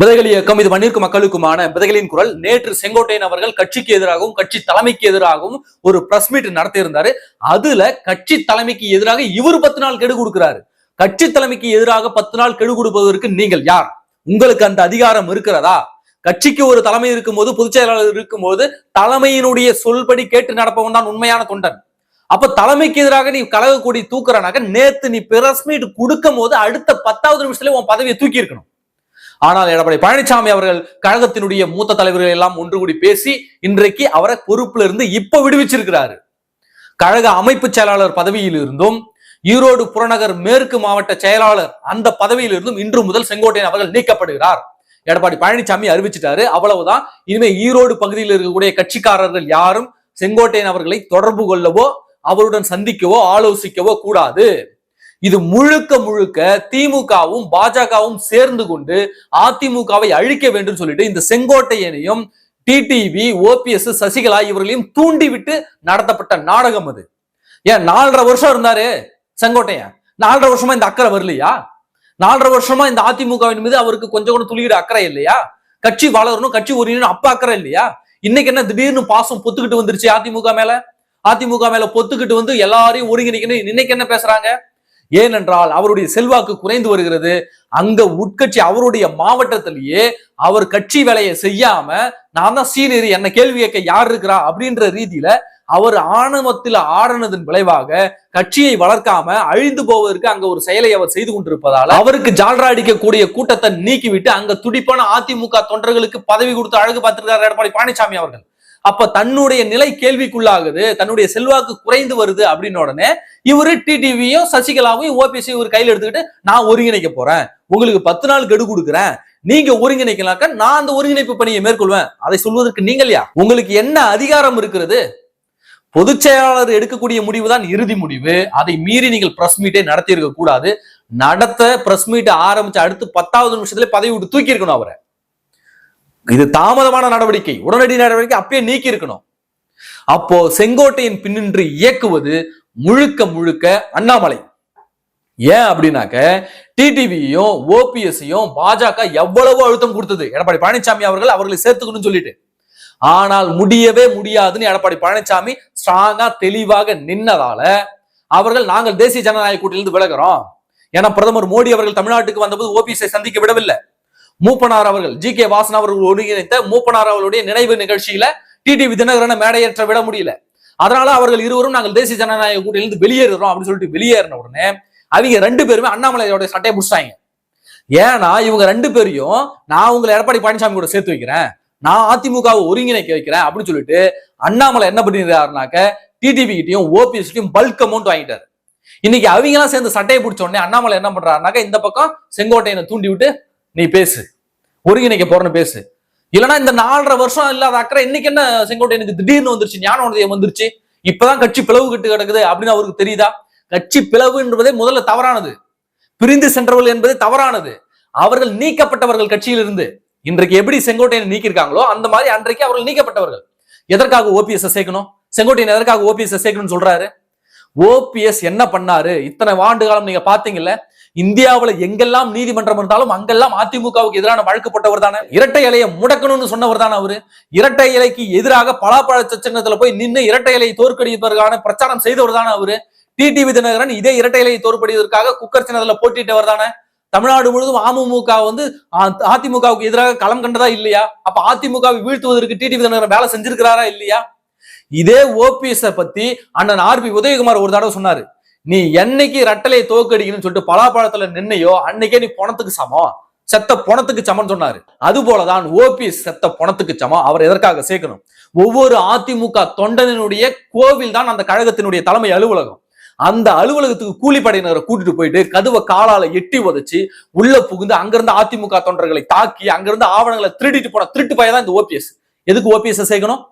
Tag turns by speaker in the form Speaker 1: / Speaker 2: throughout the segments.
Speaker 1: விதைகள் இயக்கம் இது மண்ணிற்கு மக்களுக்குமான விதைகளின் குரல். நேற்று செங்கோட்டையன் அவர்கள் கட்சிக்கு எதிராகவும் கட்சி தலைமைக்கு எதிராகவும் ஒரு பிரஸ் மீட் நடத்தியிருந்தாரு. அதுல கட்சி தலைமைக்கு எதிராக இவர் பத்து நாள் கெடு கொடுக்கிறாரு. கட்சி தலைமைக்கு எதிராக பத்து நாள் கெடு கொடுப்பதற்கு நீங்கள் யார்? உங்களுக்கு அந்த அதிகாரம் இருக்கிறதா? கட்சிக்கு ஒரு தலைமை இருக்கும்போது பொதுச் செயலாளர் இருக்கும்போது தலைமையினுடைய சொல்படி கேட்டு நடப்பவன் தான் உண்மையான தொண்டன். அப்ப தலைமைக்கு எதிராக நீ கழக தூக்குறனாக்க நேத்து நீ பிரஸ் மீட் கொடுக்கும் போது அடுத்த பத்தாவது நிமிஷத்துல உன் பதவியை தூக்கி இருக்கணும் ஆனால் எடப்பாடி பழனிசாமி அவர்கள் கழகத்தினுடைய மூத்த தலைவர்கள் எல்லாம் ஒன்று கூடி பேசி இன்றைக்கு அவரை பொறுப்புல இருந்து இப்ப விடுவிச்சிருக்கிறாரு. கழக அமைப்பு செயலாளர் பதவியில் இருந்தும் ஈரோடு புறநகர் மேற்கு மாவட்ட செயலாளர் அந்த பதவியில் இருந்தும் இன்று முதல் செங்கோட்டையன் அவர்கள் நீக்கப்படுகிறார். எடப்பாடி பழனிசாமி அறிவிச்சிட்டாரு அவ்வளவுதான். இனிமே ஈரோடு பகுதியில் இருக்கக்கூடிய கட்சிக்காரர்கள் யாரும் செங்கோட்டையன் அவர்களை தொடர்பு கொள்ளவோ அவருடன் சந்திக்கவோ ஆலோசிக்கவோ கூடாது. இது முழுக்க முழுக்க திமுகவும் பாஜகவும் சேர்ந்து கொண்டு அதிமுகவை அழிக்க வேண்டும் சொல்லிட்டு இந்த செங்கோட்டையனையும் டிடிவி ஓபிஎஸ் சசிகலா இவர்களையும் தூண்டிவிட்டு நடத்தப்பட்ட நாடகம் அது. ஏன் நாலரை வருஷம் இருந்தாரு செங்கோட்டையன்? நாலரை வருஷமா இந்த அக்கறை வரலையா? நாலரை வருஷமா இந்த அதிமுகவின் மீது அவருக்கு கொஞ்சம் கூட துளியிட அக்கறை இல்லையா? கட்சி வளரணும் கட்சி ஒருங்கிணும் அப்ப அக்கறை இல்லையா? இன்னைக்கு என்ன திடீர்னு பாசம் பொத்துக்கிட்டு வந்துருச்சு அதிமுக மேல? அதிமுக மேல பொத்துக்கிட்டு வந்து எல்லாரையும் ஒருங்கிணைக்கணும். இன்னைக்கு என்ன பேசுறாங்க? ஏனென்றால் அவருடைய செல்வாக்கு குறைந்து வருகிறது. அங்க உட்கட்சி அவருடைய மாவட்டத்திலேயே அவர் கட்சி வேலையை செய்யாம நான் தான் சீனியர் என்ன கேள்வி கேட்க யார் இருக்கிறா அப்படின்ற ரீதியில அவர் ஆணவத்தில் ஆடினதன் விளைவாக கட்சியை வளர்க்காம அழிந்து போவதற்கு அங்க ஒரு செயலை அவர் செய்து கொண்டிருப்பதால் அவருக்கு ஜால்ரா அடிக்கக்கூடிய கூட்டத்தை நீக்கிவிட்டு அங்க துடிப்பான அதிமுக தொண்டர்களுக்கு பதவி கொடுத்து அழகு பார்த்திருக்காரு எடப்பாடி பழனிசாமி அவர்கள். அப்ப தன்னுடைய நிலை கேள்விக்குள்ளாகுது தன்னுடைய செல்வாக்கு குறைந்து வருது அப்படின்னு உடனே இவரு டிடிவியும் சசிகலாவையும் ஓபிஎஸ் இவர் கையில் எடுத்துக்கிட்டு நான் ஒருங்கிணைக்க போறேன். உங்களுக்கு பத்து நாள் கெடு கொடுக்குறேன். நீங்க ஒருங்கிணைக்கலாக்க நான் அந்த ஒருங்கிணைப்பு பணியை மேற்கொள்வேன். அதை சொல்வதற்கு நீங்கள்யா உங்களுக்கு என்ன அதிகாரம் இருக்கிறது? பொதுச் செயலாளர் எடுக்கக்கூடிய முடிவு தான் இறுதி முடிவு. அதை மீறி நீங்கள் பிரஸ் மீட்டை நடத்தி இருக்க கூடாது. நடத்த பிரஸ் மீட்டை ஆரம்பிச்ச அடுத்து பத்தாவது நிமிஷத்துல பதவி விட்டு தூக்கி இருக்கணும் அவரை. இது தாமதமான நடவடிக்கை. உடனடி நடவடிக்கை அப்பயே நீக்கி இருக்கணும். அப்போ செங்கோட்டையின் பின்னின்று இயக்குவது முழுக்க முழுக்க அண்ணாமலை. ஏன் அப்படின்னாக்க டிடிவியும் ஓபிஎஸ்ஸையும் பாஜக எவ்வளவோ அழுத்தம் கொடுத்தது. எடப்பாடி பழனிசாமி அவர்கள் அவர்களை சேர்த்துக்கணும்னு சொல்லிட்டு. ஆனால் முடியவே முடியாதுன்னு எடப்பாடி பழனிசாமி ஸ்ட்ராங்கா தெளிவாக நின்னதால அவர்கள் நாங்கள் தேசிய ஜனநாயக கூட்டிலிருந்து விலகிறோம். ஏன்னா பிரதமர் மோடி அவர்கள் தமிழ்நாட்டுக்கு வந்தபோது ஓபிஎஸ்ஐ சந்திக்க விடவில்லை. மூப்பனார் அவர்கள் ஜி கே வாசன் அவர்கள் ஒருங்கிணைத்த மூப்பனார் அவர்களுடைய நினைவு நிகழ்ச்சியில டிடிவி தினகரனை மேடையேற்ற விட முடியல. அதனால அவர்கள் இருவரும் நாங்கள் தேசிய ஜனநாயக கூட்டிலிருந்து வெளியேறுறோம் அப்படின்னு சொல்லிட்டு வெளியேறின உடனே அவங்க ரெண்டு பேருமே அண்ணாமலையோட சட்டையை முடிச்சிட்டாங்க ஏன்னா இவங்க ரெண்டு பேரையும் நான் உங்களை எடப்பாடி பழனிசாமி கூட சேர்த்து வைக்கிறேன். நான் அதிமுகவை ஒருங்கிணைக்க வைக்கிறேன் அப்படின்னு சொல்லிட்டு அண்ணாமலை என்ன பண்ணிருக்காருனாக்க டிடிவி கிட்டையும் ஓபிஎஸ்டையும் பல்க் அமௌண்ட் வாங்கிட்டாரு. இன்னைக்கு அவங்க எல்லாம் சேர்ந்து சட்டையை பிடிச்ச உடனே அண்ணாமலை என்ன பண்றாருனாக்க இந்த பக்கம் செங்கோட்டையனை தூண்டி விட்டு நீ பேசு. ஒருங்கிணைக்க போறேன்னு பேசு. இல்லைன்னா இந்த நாலரை வருஷம் இல்லாத அக்கறை இன்னைக்கு என்ன செங்கோட்டையனுக்கு திடீர்னு வந்துருச்சு ஞான உதயம் வந்துருச்சு. இப்பதான் கட்சி பிளவு கட்டு கிடக்குது அப்படின்னு அவருக்கு தெரியுதா? கட்சி பிளவு என்பதே முதல்ல தவறானது. பிரிந்து சென்றவர்கள் என்பது தவறானது. அவர்கள் நீக்கப்பட்டவர்கள் கட்சியிலிருந்து. இன்றைக்கு எப்படி செங்கோட்டையனை நீக்கியிருக்காங்களோ அந்த மாதிரி அன்றைக்கு அவர்கள் நீக்கப்பட்டவர்கள். எதற்காக ஓபிஎஸ் சேர்க்கணும்? செங்கோட்டையன் எதற்காக ஓபிஎஸ் சேர்க்கணும்னு சொல்றாரு? ஓபிஎஸ் என்ன பண்ணாரு? இத்தனை ஆண்டு காலம் நீங்க பாத்தீங்கல்ல இந்தியாவுல எங்கெல்லாம் நீதிமன்றம் இருந்தாலும் அங்கெல்லாம் அதிமுகவுக்கு எதிரான வழக்கு போட்டவர் தானே. இரட்டை இலையை முடக்கணும்னு சொன்னவர் தானே அவரு. இரட்டை இலைக்கு எதிராக பலாப்பழ சின்னத்துல போய் நின்று இரட்டை இலையை தோற்கடிப்பதற்கான பிரச்சாரம் செய்தவர் தானே அவரு. டிடிவி தினகரன் இதே இரட்டை இலையை தோற்படுவதற்காக குக்கர் சின்னத்துல போட்டிட்டவர் தானே. தமிழ்நாடு முழுவதும் அமமுக வந்து அதிமுகவுக்கு எதிராக களம் கண்டதா இல்லையா? அப்ப அதிமுகவை வீழ்த்துவதற்கு டிடிவி தினகரன் வேலை செஞ்சிருக்கிறாரா இல்லையா? இதே ஓபிஎஸ் பத்தி அண்ணன் ஆர்பி உதயகுமார் ஒரு தடவை சொன்னாரு. நீ என்னைக்கு ரட்டலையை தோக்கடிக்கணும்னு சொல்லிட்டு பலாப்பழத்துல நின்னையோ அன்னைக்கே நீ பணத்துக்கு சமம். செத்த பணத்துக்கு சமம் சொன்னாரு. அது போலதான் ஓபிஎஸ் செத்த பணத்துக்கு சமம். அவர் எதற்காக சேர்க்கணும்? ஒவ்வொரு அதிமுக தொண்டனினுடைய கோவில் தான் அந்த கழகத்தினுடைய தலைமை அலுவலகம். அந்த அலுவலகத்துக்கு கூலிப்படையினரை கூட்டிட்டு போயிட்டு கதுவை காலால எட்டி உதச்சு உள்ள புகுந்து அங்கிருந்து அதிமுக தொண்டர்களை தாக்கி அங்கிருந்து ஆவணங்களை திருடிட்டு போன திருட்டு பையன் இந்த ஓபிஎஸ். எதுக்கு ஓபிஎஸ் சேர்க்கணும்?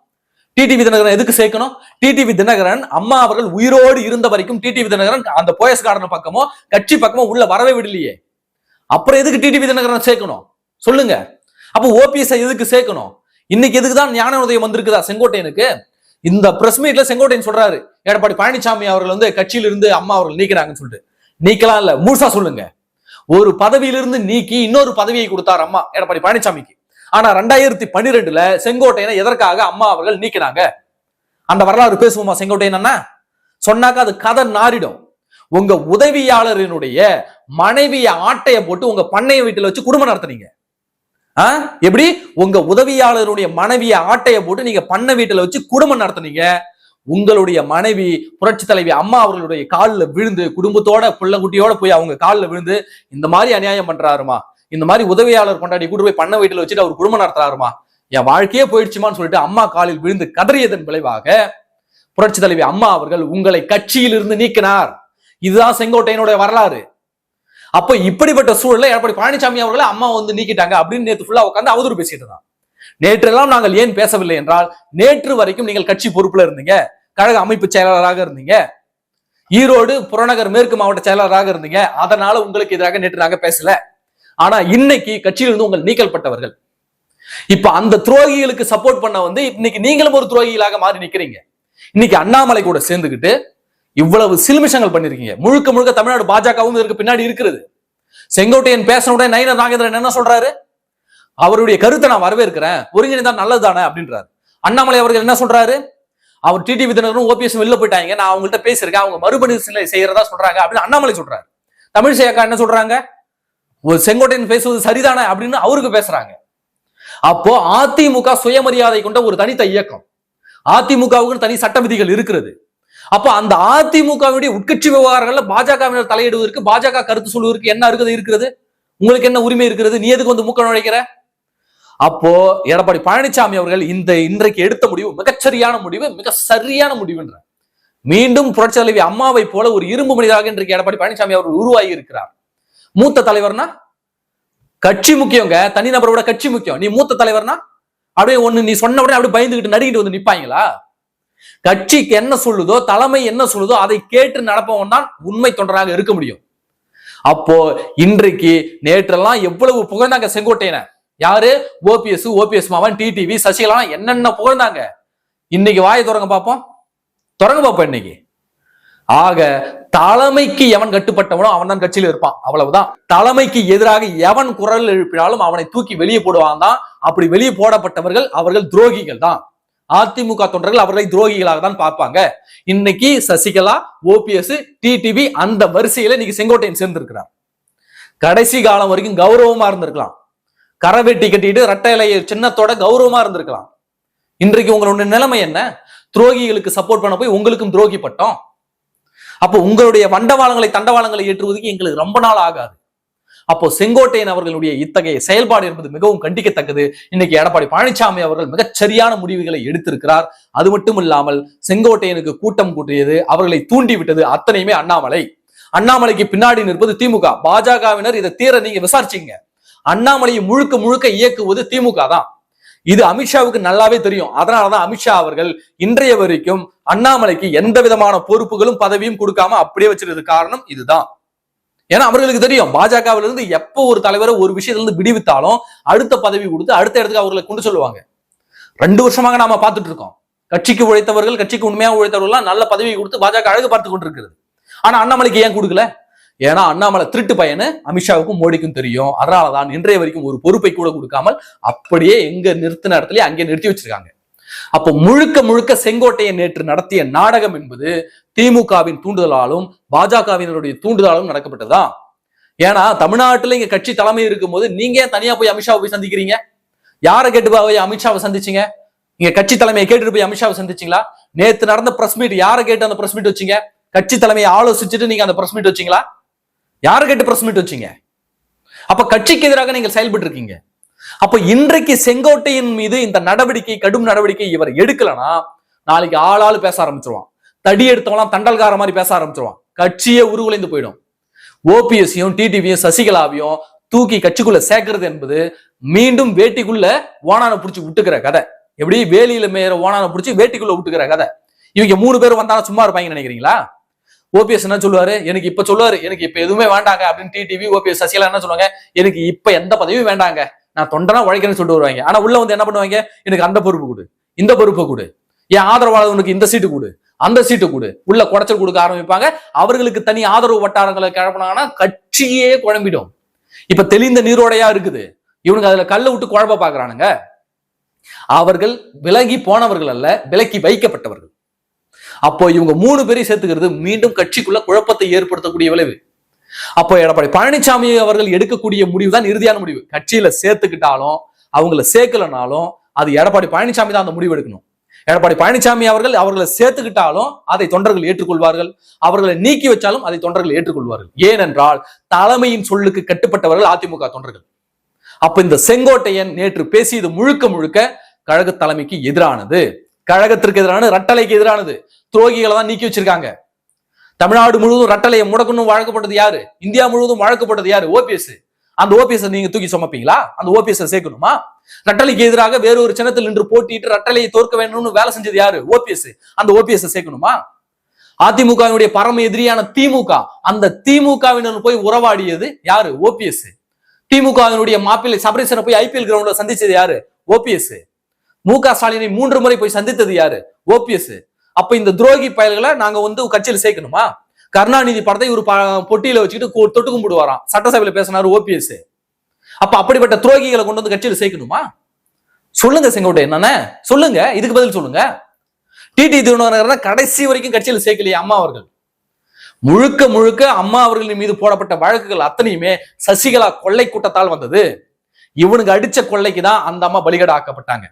Speaker 1: டிடிவி தினகரன் எதுக்கு சேர்க்கணும்? டிடிவி தினகரன் அம்மா அவர்கள் உயிரோடு இருந்த வரைக்கும் டிடிவி தினகரன் அந்த போயஸ் கார்டன் பக்கமோ கட்சி பக்கமோ உள்ள வரவே விடலையே. அப்புறம் எதுக்கு டிடிவி தினகரன் சேர்க்கணும்? சொல்லுங்க. அப்போ ஓபிஎஸ் எதுக்கு சேர்க்கணும்? இன்னைக்கு எதுக்கு தான் ஞான உதயம் வந்திருக்குதா செங்கோட்டையனுக்கு? இந்த பிரஸ் மீட்ல செங்கோட்டையன் சொல்றாரு. எடப்பாடி பழனிசாமி அவர்கள் வந்து கட்சியில இருந்து அம்மா அவர்கள் நீக்கிறாங்கன்னு சொல்லிட்டு. நீக்கலாம் இல்ல முழுசா சொல்லுங்க. ஒரு பதவியிலிருந்து நீக்கி இன்னொரு பதவியை கொடுத்தார் அம்மா எடப்பாடி பழனிசாமிக்கு. ஆனா ரெண்டாயிரத்தி பன்னிரெண்டுல செங்கோட்டையனை எதற்காக அம்மா அவர்கள் நீக்கினாங்க? அந்த வரலாறு பேசுவோமா? செங்கோட்டையன் என்ன சொன்னாக்க அது கதை நாரிடும். உங்க உதவியாளரினுடைய மனைவிய ஆட்டைய போட்டு உங்க பண்ணைய வீட்டுல வச்சு குடும்பம் நடத்துனீங்க. எப்படி? உங்க உதவியாளருடைய மனைவிய ஆட்டைய போட்டு நீங்க பண்ண வீட்டுல வச்சு குடும்பம் நடத்துனீங்க. உங்களுடைய மனைவி புரட்சி தலைவி அம்மா அவர்களுடைய காலில் விழுந்து குடும்பத்தோட பிள்ளைக்குட்டியோட போய் அவங்க காலில் விழுந்து இந்த மாதிரி அநியாயம் பண்றாருமா? இந்த மாதிரி உதவியாளர் கொண்டாடி கூட்டு போய் பண்ண வீட்டில் வச்சுட்டு அவர் குடும்பம் நடத்துறாருமா? என் வாழ்க்கையே போயிடுச்சுமான்னு சொல்லிட்டு அம்மா காலில் விழுந்து கதறியதன் விளைவாக புரட்சி தலைவி அம்மா அவர்கள் உங்களை கட்சியில் இருந்து நீக்கினார். இதுதான் செங்கோட்டையனுடைய வரலாறு. அப்ப இப்படிப்பட்ட சூழல்ல எடப்பாடி பழனிசாமி அவர்களை அம்மா வந்து நீக்கிட்டாங்க அப்படின்னு நேற்று ஃபுல்லா உட்காந்து அவதூறு பேசிட்டு தான் நேற்றெல்லாம் நாங்கள் ஏன் பேசவில்லை என்றால் நேற்று வரைக்கும் நீங்கள் கட்சி பொறுப்புல இருந்தீங்க கழக அமைப்பு செயலாளராக இருந்தீங்க ஈரோடு புறநகர் மேற்கு மாவட்ட செயலாளராக இருந்தீங்க அதனால உங்களுக்கு எதிராக நேற்று நாங்க பேசல. ஆனா இன்னைக்கு கட்சியிலிருந்து உங்கள் நீக்கல்பட்டவர்கள். இப்ப அந்த துரோகிகளுக்கு சப்போர்ட் பண்ண வந்து இன்னைக்கு நீங்களும் ஒரு துரோகிகளாக மாறி நிக்கிறீங்க. இன்னைக்கு அண்ணாமலை கூட சேர்ந்துக்கிட்டு இவ்வளவு சிலுமிஷங்கள் பண்ணிருக்கீங்க. முழுக்க முழுக்க தமிழ்நாடு பாஜகவும் இதற்கு பின்னாடி இருக்கிறது. செங்கோட்டையன் பேசின உடனே நயினர் நாகேந்திரன் என்ன சொல்றாரு? அவருடைய கருத்தை நான் வரவேற்கிறேன். ஒருங்கிணைந்தா நல்லது தானே அப்படின்றாரு. அண்ணாமலை அவர்கள் என்ன சொல்றாரு? அவர் டிடி விதினரும் ஓபிஎஸ் வெளில போயிட்டாங்க. நான் அவங்கள்ட்ட பேசியிருக்கேன். அவங்க மறுபரிசீலனை செய்யறதா சொல்றாங்க அப்படின்னு அண்ணாமலை சொல்றாரு. தமிழிசை அக்கா என்ன சொல்றாங்க? ஒரு செங்கோட்டையன் பேசுவது சரிதானே அப்படின்னு அவருக்கு பேசுறாங்க. அப்போ அதிமுக சுயமரியாதை கொண்ட ஒரு தனித்த இயக்கம். அதிமுகவுக்கு தனி சட்ட விதிகள் இருக்கிறது. அப்போ அந்த அதிமுகவுடைய உட்கட்சி விவகாரங்கள்ல பாஜகவினர் தலையிடுவதற்கு பாஜக கருத்து சொல்வதற்கு என்ன இருக்குது இருக்கிறது? உங்களுக்கு என்ன உரிமை இருக்கிறது? நீ எதுக்கு வந்து மூக்க நுழைக்கிற? அப்போ எடப்பாடி பழனிசாமி அவர்கள் இந்த இன்றைக்கு எடுத்த முடிவு மிகச்சரியான முடிவு மிக சரியான முடிவுன்ற. மீண்டும் புரட்சி தலைவி அம்மாவை போல ஒரு இரும்பு மனிதராக இன்றைக்கு எடப்பாடி பழனிசாமி அவர்கள் உருவாகி இருக்கிறார். மூத்த தலைவர்னா கட்சி முக்கியங்க தனிநபரோட கட்சி முக்கியம். நீ மூத்த தலைவர்னா அப்படியே ஒண்ணு நீ சொன்ன உடனே அப்படியே பயந்துகிட்டு நடிக்கிட்டு வந்து நிப்பாங்களா? கட்சிக்கு என்ன சொல்லுதோ தலைமை என்ன சொல்லுதோ அதை கேட்டு நடப்பவன் தான் உண்மை தொண்டராக இருக்க முடியும். அப்போ இன்றைக்கு நேற்றெல்லாம் எவ்வளவு புகழ்ந்தாங்க செங்கோட்டையன? யாரு? ஓபிஎஸ் ஓபிஎஸ் மாவன் டிடிவி சசிகலா என்னென்ன புகழ்ந்தாங்க? இன்னைக்கு வாயை தொடங்க பார்ப்போம். தொடங்க பார்ப்போம் இன்னைக்கு. ஆக தலைமைக்கு எவன் கட்டுப்பட்டவனோ அவன் தான் கட்சியில் இருப்பான். அவ்வளவுதான். தலைமைக்கு எதிராக எவன் குரல் எழுப்பினாலும் அவனை தூக்கி வெளியே போடுவான் தான். அப்படி வெளியே போடப்பட்டவர்கள் அவர்கள் துரோகிகள் தான். அதிமுக தொண்டர்கள் அவர்களை துரோகிகளாக தான் பார்ப்பாங்க. இன்னைக்கு சசிகலா ஓபிஎஸ் டிடிவி அந்த வரிசையில இன்னைக்கு செங்கோட்டையன் சேர்ந்திருக்கிறார். கடைசி காலம் வரைக்கும் கௌரவமா இருந்திருக்கலாம். கரை வெட்டி கட்டிட்டு ரெட்டை இலைய சின்னத்தோட கௌரவமா இருந்திருக்கலாம். இன்றைக்கு உங்களுடைய நிலைமை என்ன? துரோகிகளுக்கு சப்போர்ட் பண்ண போய் உங்களுக்கும் துரோகி பட்டோம் அப்போ உங்களுடைய வண்டவாளங்களை தண்டவாளங்களை ஏற்றுவதற்கு எங்களுக்கு ரொம்ப நாள் ஆகாது. அப்போ செங்கோட்டையன் அவர்களுடைய இத்தகைய செயல்பாடு என்பது மிகவும் கண்டிக்கத்தக்கது. இன்னைக்கு எடப்பாடி பழனிசாமி அவர்கள் மிகச்சரியான முடிவுகளை எடுத்திருக்கிறார். அது மட்டும் இல்லாமல் செங்கோட்டையனுக்கு கூட்டம் கூட்டியது அவர்களை தூண்டி விட்டது அத்தனையுமே அண்ணாமலை. அண்ணாமலைக்கு பின்னாடி நிற்பது திமுக. பாஜகவினர் இதை தீர நீங்க விசாரிச்சீங்க. அண்ணாமலையை முழுக்க முழுக்க இயக்குவது திமுக தான். இது அமித்ஷாவுக்கு நல்லாவே தெரியும். அதனாலதான் அமித்ஷா அவர்கள் இன்றைய வரைக்கும் அண்ணாமலைக்கு எந்த விதமான பொறுப்புகளும் பதவியும் கொடுக்காம அப்படியே வச்சிருக்கிறது காரணம் இதுதான். ஏன்னா அவர்களுக்கு தெரியும் பாஜகவில இருந்து எப்போ ஒரு தலைவரை ஒரு விஷயத்துல இருந்து விடுவித்தாலும் அடுத்த பதவி கொடுத்து அடுத்த இடத்துக்கு அவர்களை கொண்டு சொல்லுவாங்க. ரெண்டு வருஷமாக நாம பார்த்துட்டு இருக்கோம். கட்சிக்கு உழைத்தவர்கள் கட்சிக்கு உண்மையாக உழைத்தவர்கள் நல்ல பதவி கொடுத்து பாஜக அழகு பார்த்து கொண்டிருக்கிறது. ஆனா அண்ணாமலைக்கு ஏன் கொடுக்கல? ஏன்னா அண்ணாமலை திருட்டு பையனு அமித்ஷாவுக்கும் மோடிக்கும் தெரியும். அதனாலதான் இன்றைய வரைக்கும் ஒரு பொறுப்பை கூட கொடுக்காமல் அப்படியே எங்க நிறுத்தின இடத்துல அங்கே நிறுத்தி வச்சிருக்காங்க. அப்போ முழுக்க முழுக்க செங்கோட்டையை நேற்று நடத்திய நாடகம் என்பது திமுகவின் தூண்டுதலாலும் பாஜகவினருடைய தூண்டுதலாலும் நடக்கப்பட்டதுதான். ஏன்னா தமிழ்நாட்டுல இங்க கட்சி தலைமை இருக்கும்போது நீங்க ஏன் தனியா போய் அமித்ஷாவை போய் சந்திக்கிறீங்க? யாரை கேட்டு போய் அமித்ஷாவை சந்திச்சீங்க? இங்க கட்சி தலைமையை கேட்டுட்டு போய் அமித்ஷாவை சந்திச்சீங்களா? நேத்து நடந்த பிரஸ் மீட் யாரை கேட்டு அந்த பிரஸ் மீட் வச்சீங்க? கட்சி தலைமையை ஆலோசிச்சுட்டு நீங்க அந்த பிரஸ் மீட் வச்சீங்களா? யாரை கேட்டு பிரஸ் மீட் வச்சீங்க? அப்ப கட்சிக்கு எதிராக நீங்கள் செயல்பட்டு இருக்கீங்க அப்ப இன்றைக்கு செங்கோட்டையின் மீது இந்த நடவடிக்கை கடும் நடவடிக்கை இவர் எடுக்கலனா நாளைக்கு ஆளாள் பேச ஆரம்பிச்சிருவான். தடி எடுத்தவங்களாம் தண்டல்கார மாதிரி பேச ஆரம்பிச்சிருவான். கட்சியே உருகுலைந்து போயிடும். ஓபிஎஸ்சியும் டிடிவியும் சசிகலாவையும் தூக்கி கட்சிக்குள்ள சேர்க்கறது என்பது மீண்டும் வேட்டிக்குள்ள ஓனான பிடிச்சி விட்டுக்கிற கதை. எப்படி? வேலியில மேற ஓனான பிடிச்சி வேட்டிக்குள்ள விட்டுக்கிற கதை. இவங்க மூணு பேர் வந்தாலும் சும்மா இருப்பாங்கன்னு நினைக்கிறீங்களா? ஓபிஎஸ் என்ன சொல்லுவாரு? எனக்கு இப்ப சொல்லுவாரு. எனக்கு இப்ப எதுவுமே வேண்டாங்க அப்படின்னு டிடிவி ஓபிஎஸ் சசிகலா என்ன சொல்லுவாங்க? எனக்கு இப்ப எந்த பதவியும் வேண்டாங்க. நான் தொண்டனா உழைக்கிறேன்னு சொல்லிட்டு வருவாங்க. ஆனா உள்ள வந்து என்ன பண்ணுவாங்க? எனக்கு அந்த பொறுப்பு கொடு. இந்த பொறுப்பை கொடு. என் ஆதரவாளர்களுக்கு இந்த சீட்டு கொடு. அந்த சீட்டு கொடு. உள்ள குடைச்சல் கொடுக்க ஆரம்பிப்பாங்க. அவர்களுக்கு தனி ஆதரவு வட்டாரங்களை கிளப்பினாங்கன்னா கட்சியே குழம்பிடும். இப்ப தெளிந்த நீரோடையா இருக்குது. இவனுங்க அதுல கல்ல விட்டு குழப்ப பாக்குறானுங்க. அவர்கள் விலகி போனவர்கள் அல்ல விலக்கி வைக்கப்பட்டவர்கள். அப்போ இவங்க மூணு பேரையும் சேர்த்துக்கிறது மீண்டும் கட்சிக்குள்ள குழப்பத்தை ஏற்படுத்தக்கூடிய விளைவு. அப்போ எடப்பாடி பழனிசாமி அவர்கள் எடுக்கக்கூடிய முடிவு தான் இறுதியான முடிவு. கட்சியில சேர்த்துக்கிட்டாலும் அவங்கள சேர்க்கலனாலும் அது எடப்பாடி பழனிசாமி தான் அந்த முடிவு எடுக்கணும். எடப்பாடி பழனிசாமி அவர்கள் அவர்களை சேர்த்துக்கிட்டாலும் அதை தொண்டர்கள் ஏற்றுக்கொள்வார்கள். அவர்களை நீக்கி வச்சாலும் அதை தொண்டர்கள் ஏற்றுக்கொள்வார்கள். ஏனென்றால் தலைமையின் சொல்லுக்கு கட்டுப்பட்டவர்கள் அதிமுக தொண்டர்கள். அப்ப இந்த செங்கோட்டையன் நேற்று பேசியது முழுக்க முழுக்க கழக தலைமைக்கு எதிரானது. கழகத்திற்கு எதிரானது ரட்டளைக்கு எதிரானது. துரோகிகளை தான் நீக்கி வச்சிருக்காங்க. தமிழ்நாடு முழுவதும் ரட்டலையை முடக்கணும் வழக்கப்பட்டது யாரு? இந்தியா முழுவதும் வழக்கப்பட்டது யாரு? ஓபிஎஸ். அந்த ஓபிஎஸ் நீங்க தூக்கி சுமப்பீங்களா? அந்த ஓபிஎஸ் சேர்க்கணுமா? ரட்டலைக்கு எதிராக வேறு ஒரு சின்னத்தில் நின்று போட்டிட்டு ரட்டலையை தோற்க வேணும்னு வேலை செஞ்சது யாரு? ஓபிஎஸ். அந்த ஓபிஎஸ் சேர்க்கணுமா? அதிமுகவினுடைய பரம எதிரியான திமுக அந்த திமுகவினர் போய் உறவாடியது யாரு? ஓபிஎஸ். திமுகவினுடைய மாப்பிள்ளை சபரீசனை போய் ஐபிஎல் கிரவுண்ட்ல சந்திச்சது யாரு? ஓபிஎஸ். மு க ஸ்டாலினை மூன்று முறை போய் சந்தித்தது யாரு? ஓபிஎஸ். அப்ப இந்த துரோகி பயல்களை நாங்க வந்து கட்சியில் சேர்க்கணுமா? கருணாநிதி படத்தை ஒரு பொட்டியில வச்சுக்கிட்டு தொட்டு தொட்டு கும்பிடுவாராம். சட்டசபையில பேசினாரு ஓபிஎஸ். அப்ப அப்படிப்பட்ட துரோகிகளை கொண்டு வந்து கட்சியில் சேர்க்கணுமா? சொல்லுங்க செங்கோட்டை என்னன்னு சொல்லுங்க. இதுக்கு பதில் சொல்லுங்க. டிடி திருவனந்தபுரம் கடைசி வரைக்கும் கட்சியில் சேர்க்கலையே அம்மா அவர்கள். முழுக்க முழுக்க அம்மா அவர்களின் மீது போடப்பட்ட வழக்குகள் அத்தனையுமே சசிகலா கொள்ளை கூட்டத்தால் வந்தது. இவனுக்கு அடிச்ச கொள்ளைக்கு தான் அந்த அம்மா பலிகடா ஆக்கப்பட்டாங்க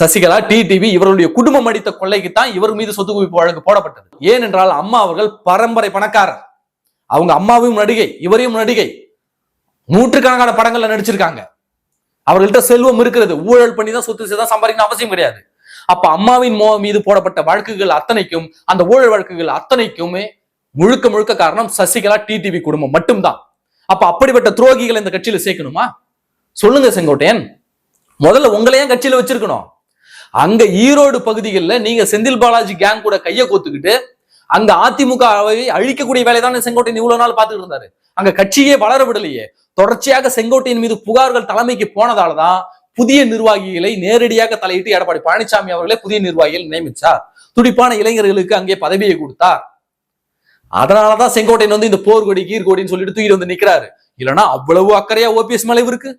Speaker 1: சசிகலா டிடிவி இவர்களுடைய குடும்பம் அடித்த கொள்ளைக்கு தான் இவர் மீது சொத்து குவிப்பு வழக்கு போடப்பட்டது. ஏனென்றால் அம்மா அவர்கள் பரம்பரை பணக்காரர். அவங்க அம்மாவையும் நடிகை இவரையும் நடிகை. நூற்றுக்கணக்கான படங்கள்ல நடிச்சிருக்காங்க. அவர்கள்ட்ட செல்வம் இருக்கிறது. ஊழல் பண்ணி தான் சொத்து சேர்த்தா சம்பாதிக்கணும் அவசியம் கிடையாது. அப்ப அம்மாவின் மோ மீது போடப்பட்ட வழக்குகள் அத்தனைக்கும் அந்த ஊழல் வழக்குகள் அத்தனைக்குமே முழுக்க முழுக்க காரணம் சசிகலா டிடிவி குடும்பம் மட்டும்தான். அப்ப அப்படிப்பட்ட துரோகிகளை இந்த கட்சியில சேர்க்கணுமா? சொல்லுங்க செங்கோட்டையன். முதல்ல உங்களையும் கட்சியில வச்சிருக்கணும்? அங்க ஈரோடு பகுதிகளில் நீங்க செந்தில் பாலாஜி கேங் கூட கையை கோத்துக்கிட்டு அங்க அதிமுக அழிக்கக்கூடிய வேலை தான் செங்கோட்டையன் இவ்வளவு நாள் பார்த்துட்டு இருந்தாரு. அங்க கட்சியே வளர விடலையே. தொடர்ச்சியாக செங்கோட்டையின் மீது புகார்கள் தலைமைக்கு போனதாலதான் புதிய நிர்வாகிகளை நேரடியாக தலையிட்டு எடப்பாடி பழனிசாமி அவர்களே புதிய நிர்வாகிகள் நியமிச்சார். துடிப்பான இளைஞர்களுக்கு அங்கே பதவியை கொடுத்தார். அதனாலதான் செங்கோட்டையன் வந்து இந்த போர்கொடி கீர்கொடின்னு சொல்லிட்டு தூக்கிட்டு வந்து நிக்கிறாரு. இல்லைன்னா அவ்வளவு அக்கறையா ஓபிஎஸ் மலைவு இருக்கு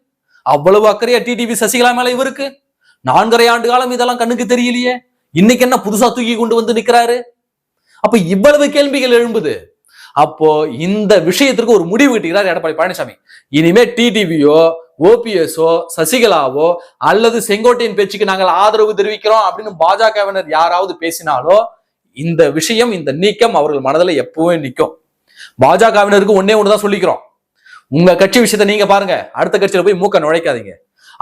Speaker 1: அவ்வளவு அக்கறையா டிடிவி சசிகலா மேல இவருக்கு? நான்கரை ஆண்டு காலம் இதெல்லாம் கண்ணுக்கு தெரியலையே. இன்னைக்கு என்ன புதுசா தூக்கி கொண்டு வந்து நிக்கிறாரு? அப்ப இவ்வளவு கேள்விகள் எழும்புது. அப்போ இந்த விஷயத்திற்கு ஒரு முடிவு கட்டுகிறார் எடப்பாடி பழனிசாமி. இனிமே டிடிவியோ ஓபிஎஸ்ஓ சசிகலாவோ அல்லது செங்கோட்டையின் பேச்சுக்கு நாங்கள் ஆதரவு தெரிவிக்கிறோம் அப்படின்னு பாஜகவினர் யாராவது பேசினாலோ இந்த விஷயம் இந்த நீக்கம் அவர்கள் மனதில் எப்பவுமே நிற்கும். பாஜகவினருக்கு ஒன்னே ஒண்ணுதான் சொல்லிக்கிறோம். உங்க கட்சி விஷயத்த நீங்க பாருங்க. அடுத்த கட்சியில போய் மூக்க நுழைக்காதீங்க.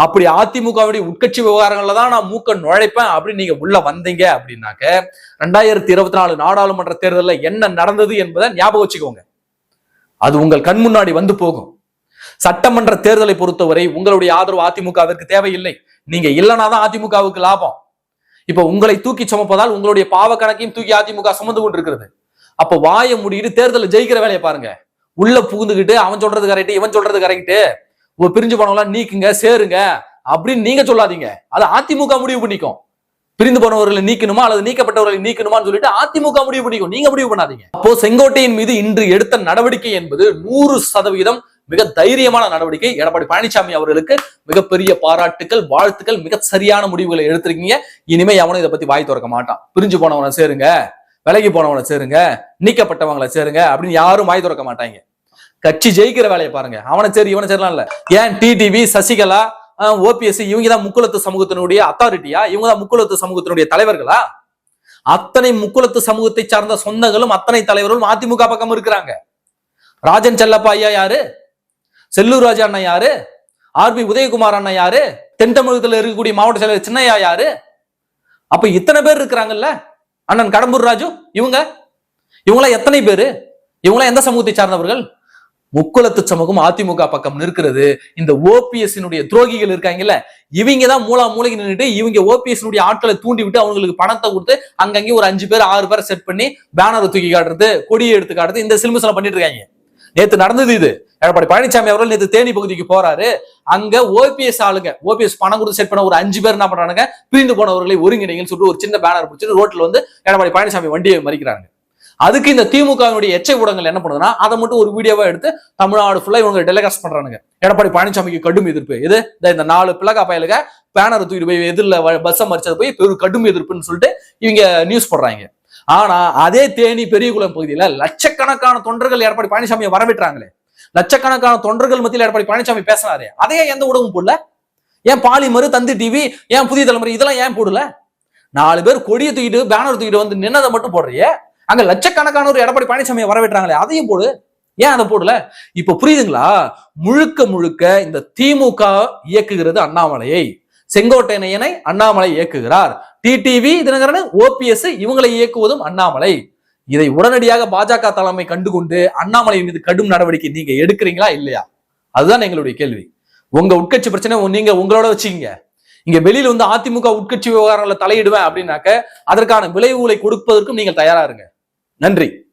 Speaker 1: அப்படி அதிமுகவுடைய உட்கட்சி விவகாரங்கள்ல தான் நான் மூக்க நுழைப்பேன் அப்படின்னு நீங்க உள்ள வந்தீங்க அப்படின்னாக்க ரெண்டாயிரத்தி இருபத்தி நாலு நாடாளுமன்ற தேர்தலில் என்ன நடந்தது என்பதை ஞாபகம் வச்சுக்கோங்க. அது உங்கள் கண் முன்னாடி வந்து போகும். சட்டமன்ற தேர்தலை பொறுத்தவரை உங்களுடைய ஆதரவு அதிமுகவிற்கு தேவையில்லை. நீங்க இல்லைனா தான் அதிமுகவுக்கு லாபம். இப்ப உங்களை தூக்கி சுமப்பதால் உங்களுடைய பாவ கணக்கையும் தூக்கி அதிமுக சுமந்து கொண்டிருக்கிறது. அப்ப வாயை முடியிட்டு தேர்தலில் ஜெயிக்கிற வேலையை பாருங்க. உள்ள புகுந்துகிட்டு அவன் சொல்றது கரெக்ட் இவன் சொல்றது கரெக்ட் பிரிஞ்சு போனவங்களாம் நீக்குங்க சேருங்க அப்படின்னு நீங்க சொல்லாதீங்க. அது அதிமுக முடிவு பண்ணிக்கும். பிரிந்து போனவர்களை நீக்கணுமா அல்லது நீக்கப்பட்டவர்களை நீக்கணுமான்னு சொல்லிட்டு அதிமுக முடிவு பண்ணிக்கும். நீங்க முடிவு பண்ணாதீங்க. அப்போ செங்கோட்டையின் மீது இன்று எடுத்த நடவடிக்கை என்பது நூறு சதவிகிதம் மிக தைரியமான நடவடிக்கை. எடப்பாடி பழனிசாமி அவர்களுக்கு மிகப்பெரிய பாராட்டுக்கள் வாழ்த்துக்கள் மிக சரியான முடிவுகளை எடுத்திருக்கீங்க. இனிமே எவனும் இதை பத்தி வாய் திறக்க மாட்டான். பிரிஞ்சு போனவனை சேருங்க விலகி போனவனை சேருங்க நீக்கப்பட்டவங்களை சேருங்க அப்படின்னு யாரும் வாய் திறக்க மாட்டாங்க. கட்சி ஜெயிக்கிற வேலையை பாருங்க. அவனை சரி இவனை சரிலாம் இல்ல. ஏன் டிடிவி சசிகலா ஓபிஎஸ் இவங்க தான் முக்குளத்து சமூகத்தினுடைய அத்தாரிட்டியா இவங்க தான் முக்குலத்து சமூகத்தினுடைய தலைவர்களா? அத்தனை முக்குலத்து சமூகத்தை சார்ந்த சொந்தங்களும் அத்தனை தலைவர்களும் அதிமுக பக்கம் இருக்கிறாங்க. ராஜன் செல்லப்பா ஐயா யாரு? செல்லூர் ராஜா அண்ணன் யாரு? ஆர்பி உதயகுமார் அண்ணன் யாரு? தென் தமிழகத்தில் இருக்கக்கூடிய மாவட்ட செயலர் சின்னையா யாரு? அப்ப இத்தனை பேர் இருக்கிறாங்கல்ல? அண்ணன் கடம்பூர் ராஜு இவங்க? இவங்களாம் எத்தனை பேரு? இவங்களாம் எந்த சமூகத்தை சார்ந்தவர்கள்? முக்குளத்து சமூகம் அதிமுக பக்கம் நிற்கிறது. இந்த ஓபிஎஸ்னுடைய துரோகிகள் இருக்காங்கல்ல இவங்க தான் மூலா மூலைக்கு நின்றுட்டு இவங்க ஓபிஎஸ்னுடைய ஆட்களை தூண்டி விட்டு அவங்களுக்கு பணத்தை கொடுத்து அங்கங்கே ஒரு அஞ்சு பேர் ஆறு பேர் செட் பண்ணி பேனரை தூக்கி காட்டுறது கொடியை எடுத்து காட்டுறது இந்த சிலுமிஸ் எல்லாம் பண்ணிட்டு இருக்காங்க. நேத்து நடந்தது இது. எடப்பாடி பழனிசாமி அவர்கள் நேத்து தேனி பகுதிக்கு போறாரு. அங்க ஓபிஎஸ் ஆளுங்க ஓபிஎஸ் பணம் கொடுத்து செட் பண்ண ஒரு அஞ்சு பேர் என்ன பண்றாங்க பிரிந்து போனவர்களை ஒருங்கிணைங்கன்னு சொல்லிட்டு ஒரு சின்ன பேனர் பிடிச்சிட்டு ரோட்ல வந்து எடப்பாடி பழனிசாமி வண்டியை மறிக்கிறாங்க. அதுக்கு இந்த திமுகவினுடைய எச்சை ஊடகங்கள் என்ன பண்ணுதுன்னா அதை மட்டும் ஒரு வீடியோவா எடுத்து தமிழ்நாடு ஃபுல்லா இவங்க டெலிகாஸ்ட் பண்றானுங்க. எடப்பாடி பழனிசாமிக்கு கடும் எதிர்ப்பு. இது இந்த நாலு பிளகா பயலுக பேனர் தூக்கிட்டு போய் எதிரில் பஸ்ஸை மறிச்சது போய் பெரும் கடும் எதிர்ப்புன்னு சொல்லிட்டு இவங்க நியூஸ் போடுறாங்க. ஆனா அதே தேனி பெரியகுளம் பகுதியில லட்சக்கணக்கான தொண்டர்கள் எடப்பாடி பழனிசாமியை வரவிட்டுறாங்களே லட்சக்கணக்கான தொண்டர்கள் மத்தியில் எடப்பாடி பழனிசாமி பேசினாரு. அதே எந்த ஊடகம் போடல? ஏன் பாலிமரு தந்தி டிவி ஏன் புதிய தலைமுறை இதெல்லாம் ஏன் போடல? நாலு பேர் கொடியை தூக்கிட்டு பேனர் தூக்கிட்டு வந்து நின்னதை மட்டும் போடுறியே. அங்க லட்சக்கணக்கானோர் எடப்பாடி பழனிசாமியை வரவேற்றாங்களே அதையும் போடு. ஏன் அதை போடல? இப்ப புரியுதுங்களா? முழுக்க முழுக்க இந்த திமுக இயக்குகிறது அண்ணாமலையை. செங்கோட்டையனை அண்ணாமலை இயக்குகிறார். டிடிவி தினகரன் ஓபிஎஸ் இவங்களை இயக்குவதும் அண்ணாமலை. இதை உடனடியாக பாஜக தலைமை கண்டுகொண்டு அண்ணாமலை மீது கடும் நடவடிக்கை நீங்க எடுக்கிறீங்களா இல்லையா? அதுதான் எங்களுடைய கேள்வி. உங்க உட்கட்சி பிரச்சனை நீங்க உங்களோட வச்சுக்கீங்க. இங்க வெளியில வந்து அதிமுக உட்கட்சி விவகாரங்களை தலையிடுவேன் அப்படின்னாக்க அதற்கான விளைவுகளை கொடுப்பதற்கும் நீங்கள் தயாரா இருங்க. நன்றி.